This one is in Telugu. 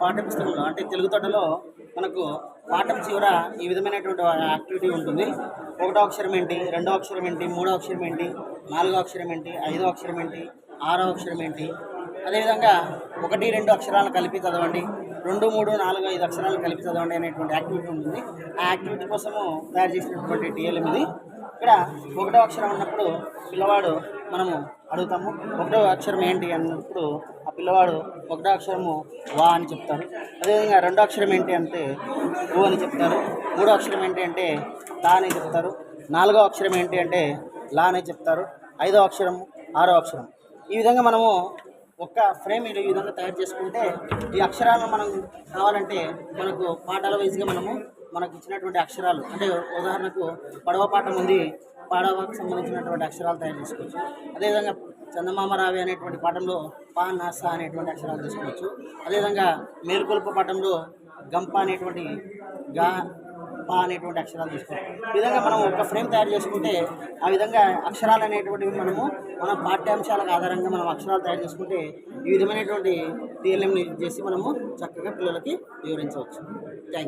పాఠ్యపుస్తకంలో అంటే తెలుగు తోటలో మనకు పాఠం చివర ఈ విధమైనటువంటి యాక్టివిటీ ఉంటుంది. ఒకటో అక్షరం ఏంటి? రెండో అక్షరం ఏంటి? మూడో అక్షరం ఏంటి? నాలుగో అక్షరం ఏంటి? ఐదో అక్షరం ఏంటి? ఆరో అక్షరం ఏంటి? అదేవిధంగా ఒకటి రెండు అక్షరాలను కలిపి చదవండి. రెండు మూడు నాలుగు ఐదు అక్షరాలు కలిపి చదవండి అనేటువంటి యాక్టివిటీ ఉంటుంది. ఆ యాక్టివిటీ కోసము తయారు చేసినటువంటి టీఎల్ఎం ఇది ఇక్కడ ఒకటో అక్షరం ఉన్నప్పుడు పిల్లవాడు మనము అడుగుతాము. ఒకటో అక్షరం ఏంటి అన్నప్పుడు ఆ పిల్లవాడు ఒకటో అక్షరము వా అని చెప్తారు. అదేవిధంగా రెండో అక్షరం ఏంటి అంటే ఊ అని చెప్తారు. మూడో అక్షరం ఏంటి అంటే తా అని చెప్తారు. నాలుగో అక్షరం ఏంటి అంటే లా అని చెప్తారు. ఐదో అక్షరం ఆరో అక్షరం. ఈ విధంగా మనము ఒక్క ఫ్రేమ్ ఈ విధంగా తయారు చేసుకుంటే ఈ అక్షరాలను మనం కావాలంటే మనకు పాఠాల వైజ్గా మనము మనకు ఇచ్చినటువంటి అక్షరాలు అంటే ఉదాహరణకు పడవ పాఠం ఉంది పడవకు సంబంధించినటువంటి అక్షరాలు తయారు చేసుకోవచ్చు. అదేవిధంగా చందమామ రావి అనేటువంటి పాఠంలో పా నాస అనేటువంటి అక్షరాలు తీసుకోవచ్చు. అదేవిధంగా మేలుకొల్పు పాఠంలో గంప అనేటువంటి గా పా అనేటువంటి అక్షరాలు తీసుకోవచ్చు. ఈ విధంగా మనం ఒక ఫ్రేమ్ తయారు చేసుకుంటే ఆ విధంగా అక్షరాలు అనేటువంటివి మనము మన పాఠ్యాంశాలకు ఆధారంగా మనం అక్షరాలు తయారు చేసుకుంటే ఈ విధమైనటువంటి టీఎల్ఎంని చేసి మనము చక్కగా పిల్లలకి వివరించవచ్చు. Thank you